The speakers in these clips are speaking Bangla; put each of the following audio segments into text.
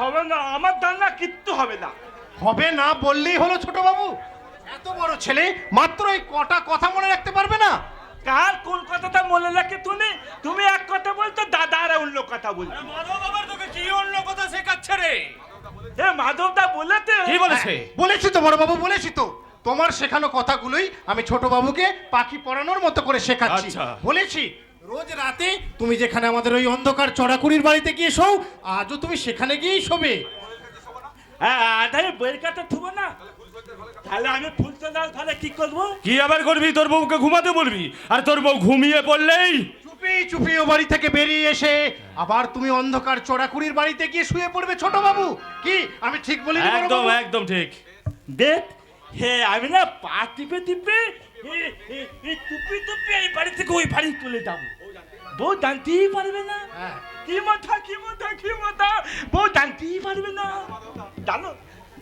হবে না আমার দান্না কিচ্ছু হবে না। হবে না বললেই হলো ছোট বাবু এত বড় ছেলে মাত্র এই কটা কথা মনে রাখতে পারবে না? কার কোন কথাটা মনে রাখে তুমি? তুমি এক কথা বলছো দাদা আর অন্য কথা বলছো। মাধব বাবার তোকে কি অন্য কথা শেখাচ্ছে রে? এ মাধবদা বলেছে? কি বলেছে? বলেছি তো বড় বাবু বলেছি তো। তোমার শেখানো কথাগুলোই আমি ছোট বাবুকে পাখি পড়ানোর মতো করে শেখাচ্ছি। আচ্ছা। বলেছি রোজ রাতে তুমি যেখানে আমাদের ওই অন্ধকার চড়াকুড়ির বাড়িতে গিয়ে শোও আজও তুমি সেখানে গিয়েই শোবে। হ্যাঁ তাহলে বইয়ের কাছে থুবো না। তাহলে আমি তাহলে কি করব? কি আবার করবি? তোর বউকে ঘুমাতে বলবি? আর তোর বউ ঘুমিয়ে পড়লেই? চুপি চুপি ও বাড়ি থেকে বেরিয়ে এসে আবার তুমি অন্ধকার চড়াকুড়ির বাড়িতে গিয়ে শুয়ে পড়বে ছোট বাবু। কি? আমি ঠিক বলি একদম একদম ঠিক। দেখ হে আমি না পা টিপে টিপে এ- এ- এই বাড়ি থেকে ওই বাড়ি তুলে যাব। বউ জানতেই পারবে না। হ্যাঁ। কি মাথা কি মাথা কি মাথা? বউ জানতেই পারবে না। জানো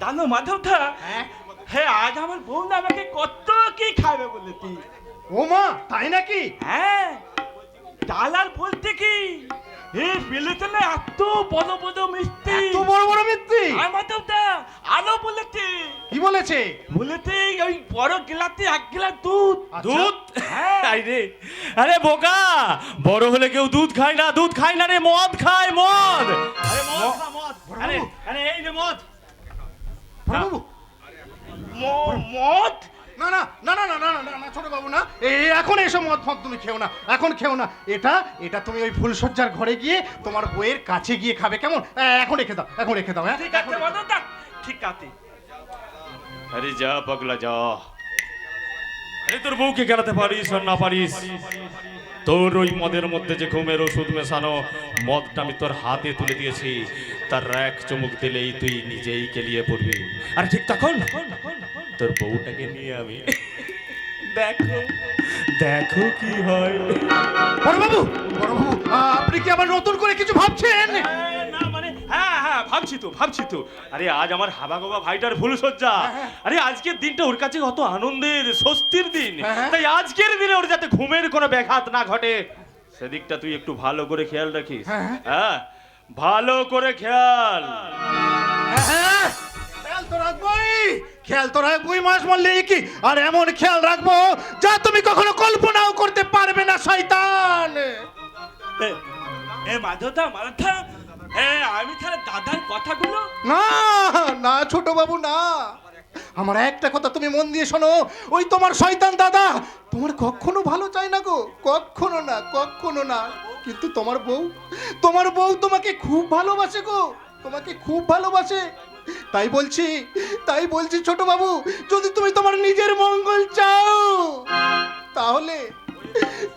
জানো মাধবদা? হ্যাঁ? আজ আমার বউ না আমাকে কত কি খাবে বলেছি ও মা তাই নাকি? হ্যাঁ। ডাল আর বলতে কি? এ পেলেতে না এত বড় বড় মিষ্টি। এত বড় বড় মিথ্যি আর মাধবদা আলো বলেছে কি বলেছে? বলেছে ওই বড় গেলাতে এক গেলাস দুধ। আচ্ছা। দুধ? হ্যাঁ। আই রে। আরে বোকা বড় হলে কেউ দুধ খায় না দুধ খায় না রে মদ খায় মদ। আরে মদ মদ। আরে আরে এই রে মদ। বাবু মদ? না না না না না না না না ছোট বাবু না। এই এখন এসব মদ ফদ তুমি খেও না এখন খেও না। এটা এটা তুমি ওই ফুলসজ্জার ঘরে গিয়ে তোমার বইয়ের কাছে গিয়ে খাবে কেমন? এখন রেখে দাও এখন রেখে দাও হ্যাঁ? ঠিক আছে ঠিক আছে। আরে যা পাগলা যা। আরে তোর বউকে গেলাতে পারিস আর না পারিস? তোর ওই মদের মধ্যে যে ঘুমের ওষুধ মেশানো মদটা আমি তোর হাতে তুলে দিয়েছি। তার এক চুমুক দিলেই তুই নিজেই কেলিয়ে পড়বি। আর ঠিক তখন? তোর বউটাকে নিয়ে আমি দেখো দেখো কি হয়। বড় বাবু বড় বাবু আপনি কি আবার নতুন করে কিছু ভাবছেন? ভাবছি তো ভাবছি তো। আরে আজ আমার হাবা গোবা ভাইটার ফুল সজ্জা আরে আজকের দিনটা ওর কাছে কত আনন্দের স্বস্তির দিন। হ্যাঁ। তাই আজকের দিনে ওর যাতে ঘুমের কোনো ব্যাঘাত না ঘটে সেদিকটা তুই একটু ভালো করে খেয়াল রাখিস। হ্যাঁ। হ্যাঁ। ভালো করে খেয়াল। হ্যাঁ, খেয়াল তো রাখবোই। খেয়াল তো রাখবোই মাস মরলে কি আর এমন খেয়াল রাখব যা তুমি কখনো কল্পনাও করতে পারবে না শয়তান। এ- এ মাধবদা মারাঠা এ আমি তাহলে দাদার কথাগুলো? না না ছোট বাবু না। আমার একটা কথা তুমি মন দিয়ে শোনো। ওই তোমার শয়তান দাদা, তোমার কখনো ভালো চায় না গো। কখনো না কখনো না। কিন্তু তোমার বউ তোমার বউ তোমাকে খুব ভালোবাসে গো। তোমাকে খুব ভালোবাসে। তাই বলছি তাই বলছি ছোট বাবু যদি তুমি তোমার নিজের মঙ্গল চাও, তাহলে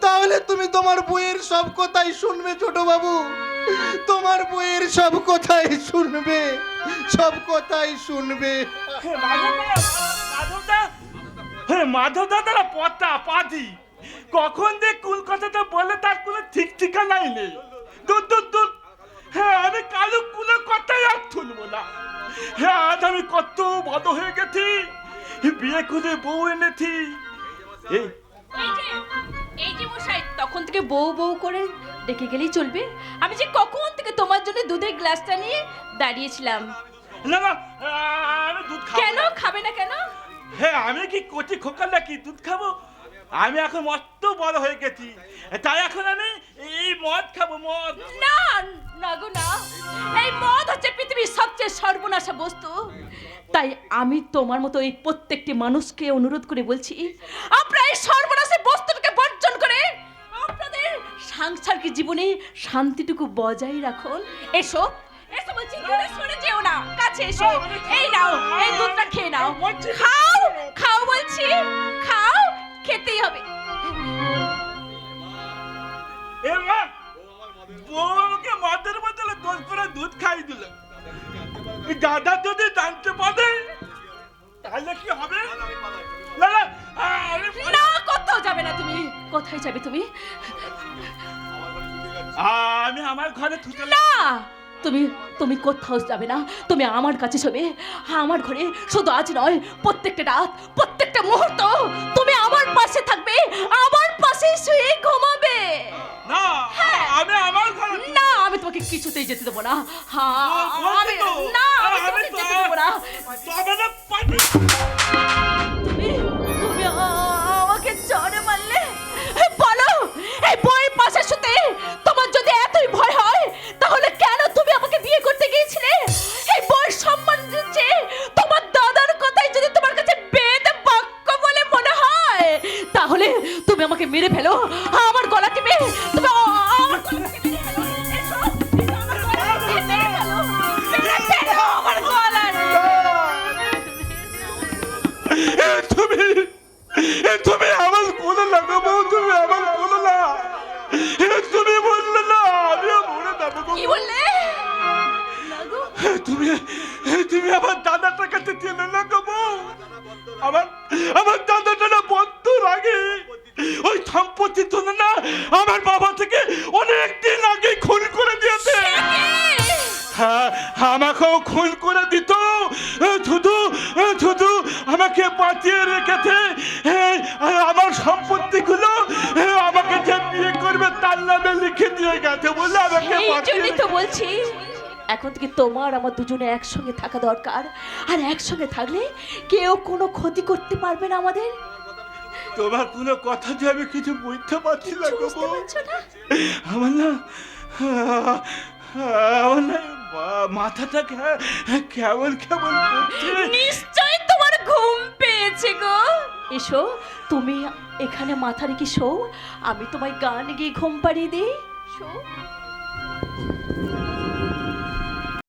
তাহলে তুমি তোমার বইয়ের সব কথাই শুনবে, ছোট বাবু। তোমার বইয়ের সব কথাই শুনবে, সব কথাই শুনবে। মাধবদা তারা পতা পাদি কখন যে কোন কথাটা বলে তার কোনো ঠিক ঠিকানাই নেই। দূর দূর দূর। হ্যাঁ আমি কালো কোনো কথাই আর শুনব না। হ্যাঁ আজ আমি কত বড় হয়ে গেছি। বিয়ে করে বউ এনেছি। এই এই যে মশাই তখন থেকে বউ বউ করে দেখে গেলেই চলবে। আমি যে কখন থেকে তোমার জন্য দুধের গ্লাসটা নিয়ে দাঁড়িয়েছিলাম। না না আমি দুধ খাব কেন? না। খাবে না কেন? হ্যাঁ আমি কি কচি খোকা নাকি দুধ খাব? আমি এখন মস্ত বড় হয়ে গেছি। তাই এখন আমি এই মদ খাব মদ। না না গো না। এই মদ হচ্ছে পৃথিবীর সবচেয়ে সর্বনাশা বস্তু। তাই আমি তোমার মতো এই প্রত্যেকটি মানুষকে অনুরোধ করে বলছি আপনারা এই সর্বনাশী বস্তুটাকে বর্জন সাংসারিক জীবনে শান্তিটুকু বজায় রাখুন এসো এসো বলছি দূরে সরে যেও না। কাছে এসো। এই নাও এই দুধটা খেয়ে নাও। খাও খাও বলছি খাও খেতেই হবে। এ মা বউ আমাকে মদের বদলে দোল করে দুধ খাই দিল। দাদা যদি জানতে পারে তাহলে কি হবে? না কোথাও যাবে না তুমি? কোথায় যাবে তুমি? আমি আমার ঘরে না! তুমি তুমি কোথাও যাবে না? তুমি আমার কাছে শোবে আমার ঘরে শুধু আজ নয় প্রত্যেকটা রাত প্রত্যেকটা মুহূর্ত তুমি আমার পাশে থাকবে। আমার পাশে শুয়ে ঘুমাবে। না হ্যাঁ। আমি আমার ঘরে না আমি তোমাকে কিছুতেই যেতে দেবো না। হ্যাঁ, বলছি আমি তো। তবে না মেরে ফেলো। আমার গলা টিপে তুমি আমার গলা টিপে তুমি তুমি আমার কোলে তুমি আমার কোলে না। তুমি বললে না আমি মরে যাব কি বললে? তুমি তুমি আমার দাদাটার কাছে চেনে না গো বউ। আমার আমার দাদাটা জন্য না আমার বাবা থেকে অনেক দিন আগে খুন করে দিয়েছে। হ্যাঁ আমাকেও খুন করে দিত। শুধু শুধু আমাকে বাঁচিয়ে রেখেছে। আমার সম্পত্তিগুলো আমাকে যে বিয়ে করবে তার নামে লিখে দিয়ে গেছে বলে আমাকে বাঁচিয়ে তো বলছি এখন থেকে তোমার আমার দুজনে একসঙ্গে থাকা দরকার। আর একসঙ্গে থাকলে কেউ কোনো ক্ষতি করতে পারবে না আমাদের। তোমার কোনো কথা যে আমি কিছু বুঝতে পারছি না গো বুঝতে। পারছ না? আমার না আমার না মাথাটা কে- কেমন কেমন করছে? নিশ্চয় তোমার ঘুম পেয়েছে গো। এসো তুমি এখানে মাথা রেখে শো। আমি তোমায় গান গিয়ে ঘুম পাড়িয়ে দিই। শো।